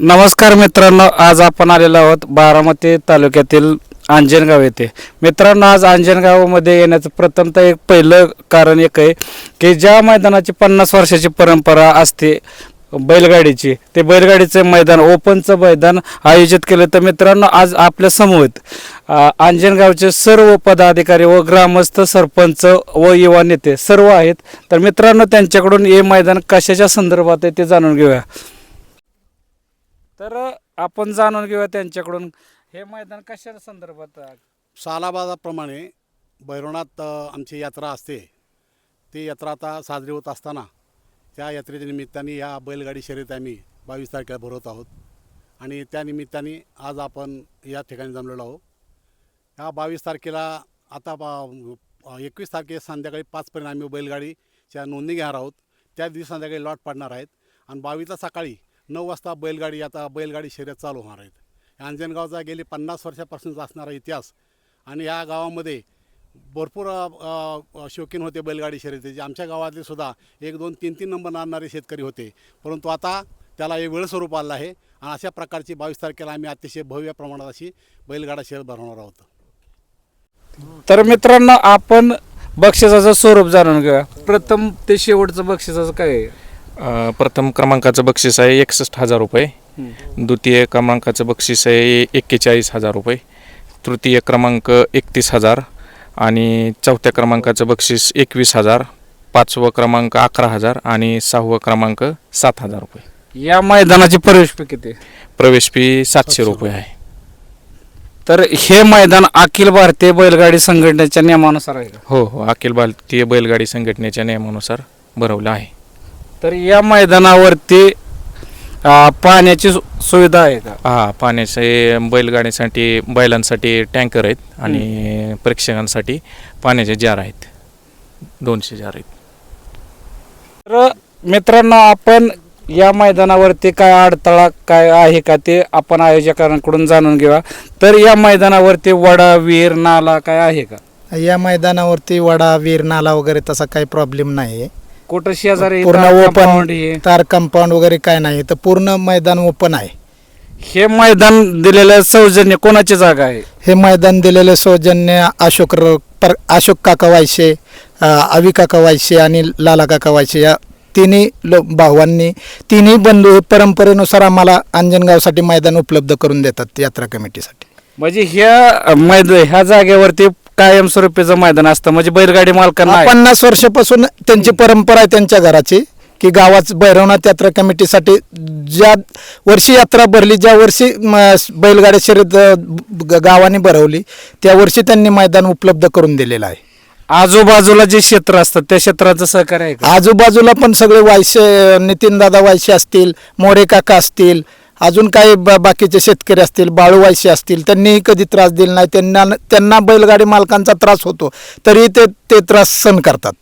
नमस्कार मित्रांनो आज आपण आलेलो आहोत बारामती तालुक्यातील अंजनगाव येथे. मित्रांनो आज अंजनगावामध्ये येण्याचं प्रथमतः एक पहिलं कारण एक आहे की ज्या मैदानाची पन्नास वर्षाची परंपरा असते बैलगाडीची ते बैलगाडीचं मैदान ओपनचं मैदान आयोजित केलं. तर मित्रांनो आज आपल्यासमोर अंजनगावचे सर्व पदाधिकारी व ग्रामस्थ सरपंच व युवा नेते सर्व आहेत. तर मित्रांनो त्यांच्याकडून हे मैदान कशाच्या संदर्भात आहे ते जाणून घेऊया. तर आपण जाणून घेऊया त्यांच्याकडून. हे मैदान कशा संदर्भात आहे? सालाबादाप्रमाणे भैरवनाथ आमची यात्रा असते. ती यात्रा आता साजरी होत असताना त्या यात्रेच्या निमित्ताने या बैलगाडी शर्यत आम्ही बावीस तारखेला भरवत आहोत. आणि त्या निमित्ताने आज आपण या ठिकाणी जमलेलो आहोत. ह्या बावीस तारखेला आता बा एकवीस तारखे संध्याकाळी पाचपर्यंत आम्ही बैलगाडीच्या नोंदणी घेणार आहोत. त्या दिवशी संध्याकाळी लॉट पाडणार आहेत. आणि बावीसला सकाळी नऊ वाजता बैलगाडी आता बैलगाडी शर्यत चालू होणार आहेत. अंजनगावचा गेली पन्नास वर्षापासूनचा असणारा इतिहास. आणि या गावामध्ये भरपूर शौकीन होते बैलगाडी शर्यतीचे. आमच्या गावातले सुद्धा एक दोन तीन तीन नंबर आणणारे शेतकरी होते. परंतु आता त्याला हे वेळ स्वरूप आलं आहे आणि अशा प्रकारची बावीस तारखेला आम्ही अतिशय भव्य प्रमाणात अशी बैलगाडा शर्यत भरवणार आहोत. तर मित्रांनो आपण बक्षिसाचं स्वरूप जाणून घ्या प्रथम ते शेवटचं बक्षिसाचं काय आहे? अ, प्रथम क्रमांकाचं बक्षीस आहे एकसष्ट हजार रुपये. द्वितीय क्रमांकाचं बक्षीस आहे एक्केचाळीस हजार रुपये. तृतीय क्रमांक एकतीस हजार आणि चौथ्या क्रमांकाचं बक्षीस एकवीस हजार पाचवं क्रमांक अकरा हजार आणि सहावं क्रमांक सात हजार रुपये. या मैदानाची प्रवेश फी किती? आहे? प्रवेश फी सातशे रुपये आहे. तर हे मैदान अखिल भारतीय बैलगाडी संघटनेच्या नियमानुसार आहे का? हो हो अखिल भारतीय बैलगाडी संघटनेच्या नियमानुसार भरवलं आहे. तर या मैदानावरती अ, पाण्याची सु- सुविधा आहे का? हा पाण्याचे बैलगाडीसाठी बैलांसाठी टँकर आहेत आणि प्रेक्षकांसाठी पाण्याचे जार आहेत. दोनशे जार आहेत. तर मित्रांनो आपण या मैदानावरती काय अडथळा काय आहे का ते आपण आयोजकांकडून जाणून घेऊया. तर या मैदानावरती वडा वीर नाला काय आहे का? या मैदानावरती वडा वीर नाला वगैरे तसा काही प्रॉब्लेम नाही शेजारी पूर्ण तार ओपन हे तार कंपाऊंड वगैरे काय नाही तर पूर्ण मैदान ओपन आहे. हे मैदान दिलेलं सौजन्य कोणाची जागा आहे? हे मैदान दिलेले सौजन्य अशोक र- पर अशोक काका वायशे अ, अवी काका वायशे आणि लाला काका वायशे या तिन्ही लो भावांनी तिन्ही बंधू हे परंपरेनुसार आम्हाला अंजनगावसाठी मैदान उपलब्ध करून देतात यात्रा कमिटीसाठी. म्हणजे ह्या मैदान ह्या जागेवरती कायमस्वरूपीचं मैदान असतं. म्हणजे बैलगाडी मालकांना. पन्नास वर्षापासून त्यांची परंपरा आहे त्यांच्या घराची की गावात भैरवनाथ यात्रा कमिटीसाठी ज्या वर्षी यात्रा भरली ज्या वर्षी बैलगाडी शर्यत गावाने भरवली त्या वर्षी त्यांनी मैदान उपलब्ध करून दिलेलं आहे. आजूबाजूला जे क्षेत्र असतात त्या क्षेत्राचं सहकार्य आहे आजूबाजूला पण सगळे वायशे नितीनदादा वायशे असतील मोरे काका असतील अजून काही ब- बाकीचे शेतकरी असतील बाळू वायशे असतील त्यांनीही कधी त्रास दिला नाही. त्यांना त्यांना बैलगाडी मालकांचा त्रास होतो तरी ते ते त्रास सहन करतात.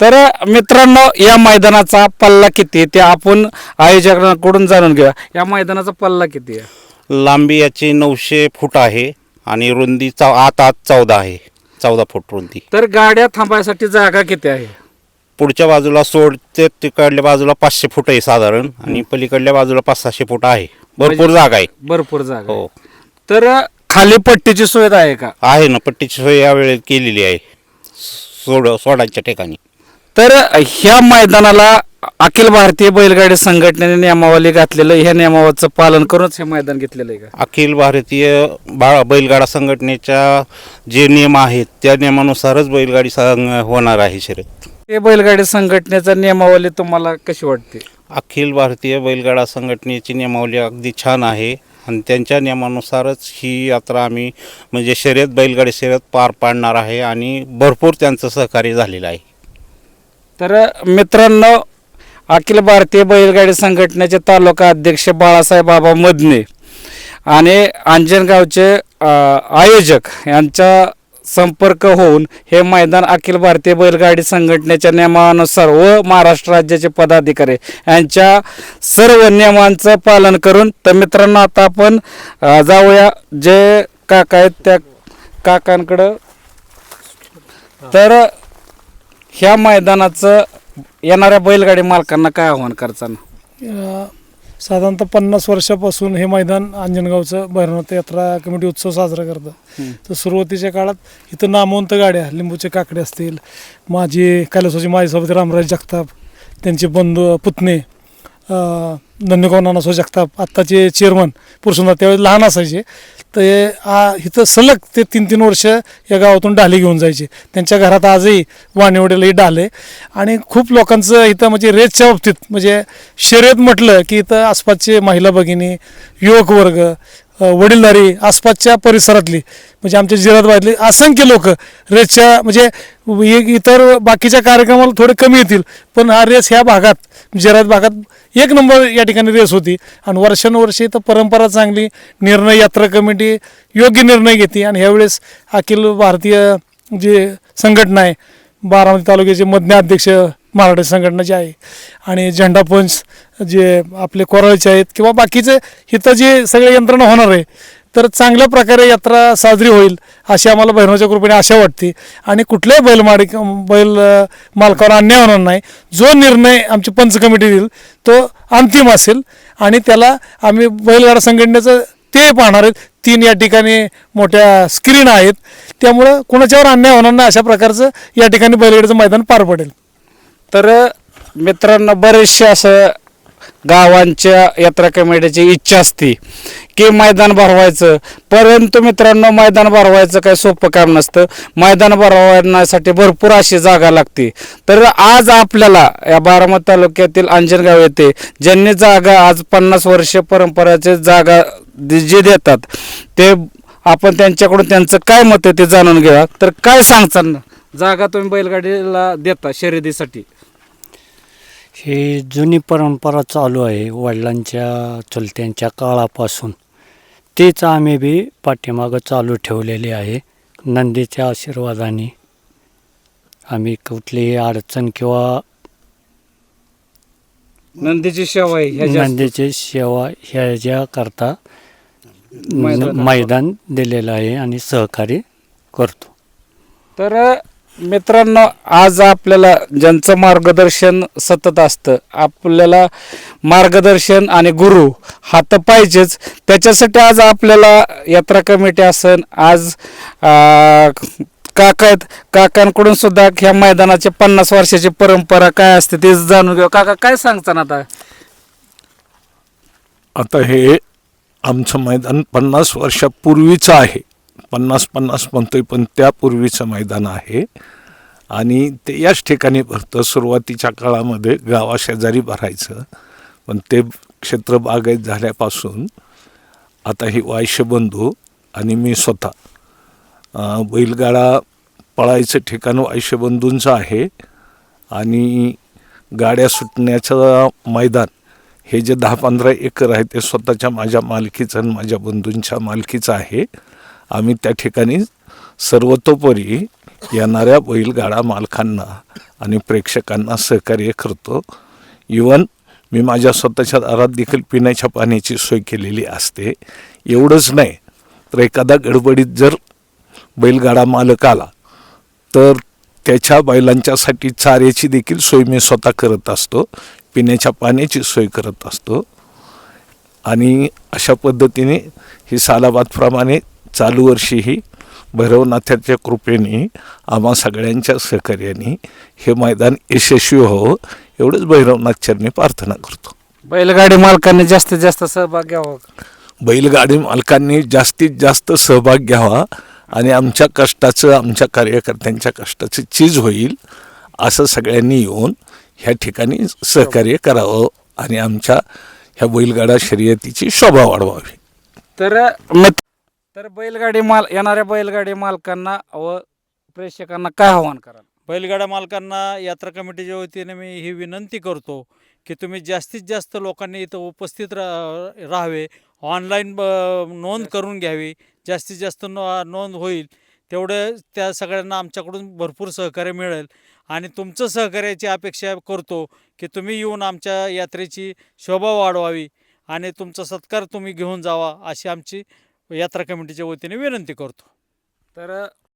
तर मित्रांनो या मैदानाचा पल्ला किती आहे ते आपण आयोजकांकडून जाणून घेऊया. या मैदानाचा पल्ला किती आहे? लांबी याची नऊशे फूट आहे आणि रुंदी चौ आत आत चौदा आहे. चौदा फूट रुंदी. तर गाड्या थांबायसाठी जागा किती आहे? पुढच्या बाजूला सोड ते तिकडल्या बाजूला पाचशे फूट आहे साधारण आणि पलीकडल्या बाजूला पाच सहाशे फूट आहे. भरपूर म्हणजे- जागा आहे. भरपूर जागा आहे. हो. तर खाली पट्टीची सुविधा आहे का? आहे ना पट्टीची सोय यावेळी केलेली आहे. सोड सोडाच्या ठिकाणी. तर ह्या मैदानाला अखिल भारतीय बैलगाडी संघटनेने नियमावली घातलेलं ह्या नियमावलीचं पालन करूनच हे मैदान घेतलेलं आहे का? अखिल भारतीय बा बैलगाडा संघटनेच्या जे नियम आहेत त्या नियमानुसारच बैलगाडी संघ होणार आहे शर्यत. हे बैलगाडी संघटनेचा नियमावली तुम्हाला कशी वाटते? अखिल भारतीय बैलगाडा संघटनेची नियमावली अगदी छान आहे. आणि त्यांच्या नियमानुसारच ही यात्रा आम्ही म्हणजे शर्यत बैलगाडी शर्यत पार पाडणार आहे आणि भरपूर त्यांचं सहकार्य झालेलं आहे. तर मित्रांनो अखिल भारतीय बैलगाडी संघटनेचे तालुका अध्यक्ष बाळासाहेब बाबा मदने आणि अंजनगावचे आयोजक यांचा संपर्क होऊन हे मैदान अखिल भारतीय बैलगाडी संघटनेच्या नियमानुसार व महाराष्ट्र राज्याचे पदाधिकारी यांच्या सर्व नियमांचं पालन करून तर मित्रांनो आता आपण जाऊया. जे काका आहेत त्या काकांकडं. तर ह्या मैदानाचं येणाऱ्या बैलगाडी मालकांना काय आव्हान करताना? साधारणतः पन्नास वर्षापासून हे मैदान अंजनगावचं भैरवनाथ यात्रा कमिटी उत्सव साजरा करतं. तर सुरुवातीच्या काळात इथं नामवंत गाड्या लिंबूचे काकडे असतील माझी कैलासवाची माजी सभापती रामराज जगताप त्यांचे बंधू पुतणे धन्यगाव नानासो जगताप आत्ताचे चेअरमन पुरुषोत्तम त्यावेळेस लहान असायचे. तर आ इथं सलग ते तीन तीन वर्ष या गावातून डाले घेऊन जायचे. त्यांच्या घरात आजही वाणीवडेलाही डाले आणि खूप लोकांचं इथं म्हणजे रेसच्या बाबतीत म्हणजे शर्यत म्हटलं की इथं आसपासचे महिला भगिनी युवक वर्ग वडीलधारी आसपासच्या परिसरातली म्हणजे आमच्या जिरातबादली असंख्य लोक रेसच्या म्हणजे इतर बाकीच्या कार्यक्रमाला थोडे कमी येतील. पण हा रेस ह्या भागात म्हणजे जिरात भागात एक नंबर या ठिकाणी रेस होती. आणि वर्षानुवर्षे इथं परंपरा चांगली निर्णय यात्रा कमिटी योग्य निर्णय घेते. आणि ह्यावेळेस अखिल भारतीय जे संघटना आहे बारामती तालुक्याचे मज्ञ अध्यक्ष मराठी संघटनेचे आहे. आणि झेंडा पंच जे आपले कोराळचे आहेत किंवा बाकीचे इथं जे सगळे यंत्रणा होणार आहे तर चांगल्या प्रकारे यात्रा साजरी होईल अशी आम्हाला बहिणाच्या कृपेने आशा वाटते. आणि कुठल्याही बैल माडी बैल मालकावर अन्याय होणार नाही. जो निर्णय आमची पंच कमिटी देईल तो अंतिम असेल. आणि त्याला आम्ही बैलगाडा संघटनेचं ते पाहणार आहेत. तीन या ठिकाणी मोठ्या स्क्रीन आहेत. त्यामुळं कुणाच्यावर अन्याय होणार नाही अशा प्रकारचं या ठिकाणी बैलगाडीचं मैदान पार पडेल. तर मित्रांनो बरेचसे असं गावांच्या यात्रा कमिटीची इच्छा असते की मैदान भरवायचं. परंतु मित्रांनो मैदान भरवायचं काही सोपं काम नसतं. मैदान भरवण्यासाठी भरपूर अशी जागा लागते. तर आज आपल्याला या बारामती तालुक्यातील अंजनगाव येथे ज्यांनी जागा आज पन्नास वर्ष परंपराचे जागा जे देतात ते आपण त्यांच्याकडून त्यांचं काय मत आहे ते जाणून घ्या तर काय सांगताना? जागा तुम्ही बैलगाडीला देता शर्यतीसाठी. ही जुनी परंपरा चालू आहे वडिलांच्या चुलत्यांच्या काळापासून. तीच आम्ही बी पाठीमागं चालू ठेवलेली आहे नंदीच्या आशीर्वादाने. आम्ही कुठलीही अडचण किंवा नंदीची सेवा आहे नंदीची सेवा ह्याच्याकरता मैदान- मैदान दिलेलं आहे आणि सहकार्य करतो. तर मित्रांनो आज आपल्याला ज्यांचं मार्गदर्शन सतत असतं आपल्याला मार्गदर्शन आणि गुरु हा तर पाहिजेच. त्याच्यासाठी आज आपल्याला यात्रा कमिटी असन आज काका आहेत काकांकडून सुद्धा ह्या मैदानाची पन्नास वर्षाची परंपरा काय असते ते जाणून घेऊ. काका काय सांगता ना आता? आता हे आमचं मैदान पन्नास वर्षापूर्वीचं आहे. पन्नास पन्नास म्हणतोय पण त्यापूर्वीचं मैदान आहे. आणि ते याच ठिकाणी भरतं सुरुवातीच्या काळामध्ये गावाशेजारी भरायचं. पण ते क्षेत्र बागायत झाल्यापासून आता ही वायशबंधू आणि मी स्वतः बैलगाडा पळायचं ठिकाण वायशबंधूंचं आहे. आणि गाड्या सुटण्याचं मैदान हे जे दहा पंधरा एकर आहे ते स्वतःच्या माझ्या मालकीचं आणि माझ्या बंधूंच्या मालकीचं आहे. आम्ही त्या ठिकाणी सर्वतोपरी येणाऱ्या बैलगाडा मालकांना आणि प्रेक्षकांना सहकार्य करतो. इवन मी माझ्या स्वतःच्या दारात देखील पिण्याच्या पाण्याची सोय केलेली असते. एवढंच नाही तर एखादा गडबडीत जर बैलगाडा मालक आला तर त्याच्या बैलांच्यासाठी चाऱ्याची देखील सोय मी स्वतः करत असतो पिण्याच्या पाण्याची सोय करत असतो. आणि अशा पद्धतीने ही सालाबादप्रमाणे चालू वर्षीही भैरवनाथाच्या कृपेने आम्हा सगळ्यांच्या सहकार्याने हे मैदान यशस्वी व्हावं एवढंच भैरवनाथ चरणी प्रार्थना करतो. बैलगाडी मालकांनी जास्तीत जास्त सहभाग घ्यावा. बैलगाडी मालकांनी जास्तीत जास्त सहभाग घ्यावा आणि आमच्या कष्टाचं आमच्या कार्यकर्त्यांच्या कष्टाचं चीज होईल असं सगळ्यांनी येऊन ह्या ठिकाणी सहकार्य करावं आणि आमच्या ह्या बैलगाडा शर्यतीची शोभा वाढवावी. तर मित- तर बैलगाडी माल येणाऱ्या बैलगाडी मालकांना व प्रेक्षकांना काय आव्हान कराल? बैलगाडा मालकांना यात्रा कमिटीच्या वतीने मी ही विनंती करतो की तुम्ही जास्तीत जास्त लोकांनी इथं उपस्थित रा राहावे ऑनलाईन ब नोंद करून घ्यावी जास्तीत जास्त नो नोंद होईल तेवढं त्या सगळ्यांना आमच्याकडून भरपूर सहकार्य मिळेल आणि तुमचं सहकार्याची अपेक्षा करतो की तुम्ही येऊन आमच्या यात्रेची शोभा वाढवावी आणि तुमचा सत्कार तुम्ही घेऊन जावा अशी आमची यात्रा कमिटीच्या वतीने विनंती करतो. तर